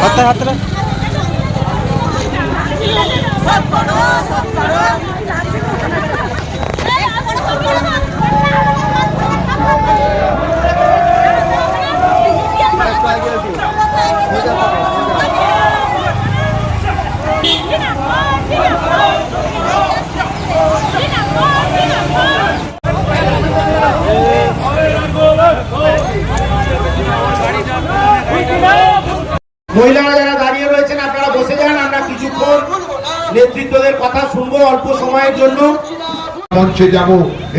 হাতে হাতে মহিলারা যারা দাঁড়িয়ে রয়েছেন আপনারা বসে যান আমরা কিছুক্ষণ নেতৃত্বদের কথা শুনব অল্প সময়ের জন্য। মঞ্চে যাব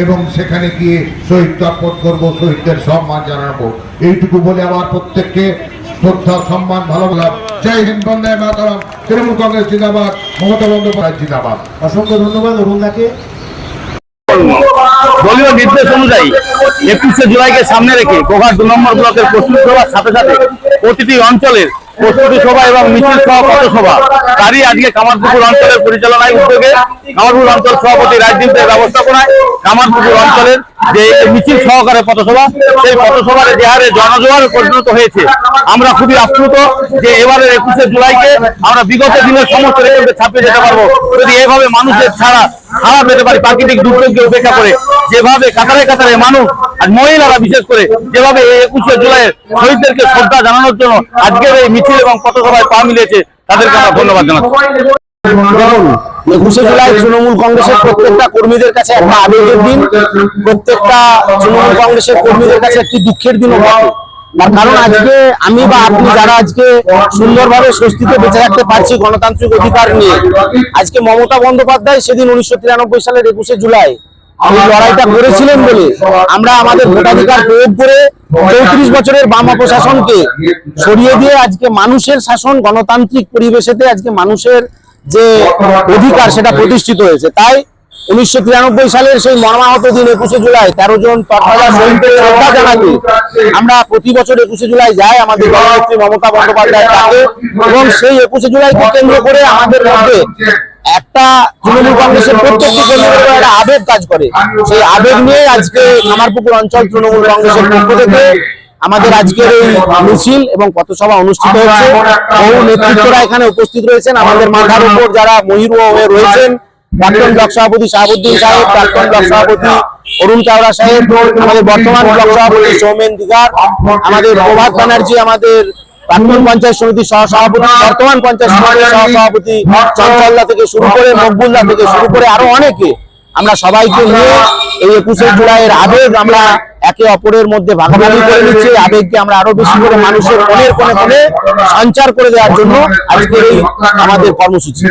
এবং সেখানে গিয়ে শহীদ তর্পণ করব শহীদদের সম্মান জানাব। এইটুকু বলে আমার প্রত্যেককে শ্রদ্ধা সম্মান ভালো জয় হিন্দ বন্দে মাতারাম। তৃণমূল কংগ্রেস জিন্দাবাদ মমতা বন্দ্যোপাধ্যায় জিন্দাবাদ। অসংখ্য ধন্যবাদ অরুণদাকে। দলীয় নির্দেশ অনুযায়ী একুশে জুলাইকে সামনে রেখে গোঘাট দু নম্বর ব্লকের প্রস্তুতি সভার সাথে সাথে প্রতিটি অঞ্চলের প্রস্তুতি সভা এবং মিছিল সভা পথসভা তারই আজকে কামারপুকুর অঞ্চলের পরিচালনায় উদ্যোগে কামারপুকুর অঞ্চল সভাপতি রাজদীপ দেব ব্যবস্থাপনায় কামারপুকুর অঞ্চলের যে মিছিল সহকারে পথসভা সেই পথসভার যে হারে জনজোয়ার পরিণত হয়েছে। আমরা খুবই আপ্লুত যে এবারের একুশে জুলাইকে আমরা বিগত দিনের সমস্ত রেকর্ডে ছাপিয়ে যেতে পারব। যদি এভাবে মানুষের ছাড়া খারাপ পেতে পারি, প্রাকৃতিক দুর্যোগকে উপেক্ষা করে। যেভাবে কাতারে কাতারে মানুষ আর মহিলারা বিশেষ করে যেভাবে এই একুশে জুলাই শহীদদেরকে শ্রদ্ধা জানানোর জন্য আজকের এই মিছিল এবং পথসভায় পা মিলিয়েছে, তাদেরকে আমরা ধন্যবাদ জানাচ্ছি। একুশে জুলাই তৃণমূল কংগ্রেসের প্রত্যেকটা কর্মীদের কাছে একটা আবেগের দিন, প্রত্যেকটা তৃণমূল কংগ্রেসের কর্মীদের কাছে একটি দুঃখের দিনও কারণ আজকে আমি বা আপনি যারা আজকে সুন্দরভাবে স্বস্তিতে বেঁচে থাকতে পারছি গণতান্ত্রিক অধিকার নিয়ে, আজকে মমতা বন্দ্যোপাধ্যায় সেদিন উনিশশো তিরানব্বই সালের একুশে জুলাই লড়াইটা করেছিলেন বলে আমরা আমাদের ভোটাধিকার প্রয়োগ করে চৌত্রিশ বছরের বাম প্রশাসনকে সরিয়ে দিয়ে আজকে মানুষের শাসন গণতান্ত্রিক পরিবেশেতে আজকে মানুষের যে অধিকার সেটা প্রতিষ্ঠিত হয়েছে। তাই উনিশশো তিরানব্বই সালের সেই মর্মাহত দিন একুশে জুলাই, তেরো জন শ্রদ্ধা জানাতে আমরা প্রতি বছর একুশে জুলাই যাই আমাদের মমতা বন্দ্যোপাধ্যায় তাকে এবং সেই একুশে জুলাইকে কেন্দ্র করে আমাদের মধ্যে একটা তৃণমূল কংগ্রেসের প্রত্যেকটি একটা আবেগ কাজ করে। সেই আবেগ নিয়ে আজকে কামারপুকুর অঞ্চল তৃণমূল কংগ্রেসের পক্ষ থেকে আমাদের আজকের এই মিছিল এবং পথসভা অনুষ্ঠিত বহু নেতৃত্বরা এখানে উপস্থিত রয়েছেন। আমাদের মাথার উপর যারা মহিরুয়া হয়ে রয়েছেন প্রাক্তন ব্লক সভাপতি শাহাবুদ্দিন সাহেব, প্রাক্তন ব্লক সভাপতি অরুণ চাওড়া সাহেব, আমাদের বর্তমান ব্লক সভাপতি সৌমেন দিগার, আমাদের প্রভাত ব্যানার্জি, আমাদের প্রাক্তন পঞ্চায়েত সমিতির সহ সভাপতি বর্তমান পঞ্চায়েত সমিতির সহ সভাপতি চঞ্চলদা থেকে শুরু করে মকবুলদা থেকে শুরু করে আরও অনেকে আমরা সবাইকে নিয়ে এই একুশে জুলাইয়ের আবেগ আমরা একে অপরের মধ্যে ভাগাভাগি করে নিচ্ছি। আবেগকে আমরা আরও বেশি করে মানুষের মনের কোণে কোণে সঞ্চার করে দেওয়ার জন্য আজকের এই আমাদের কর্মসূচি।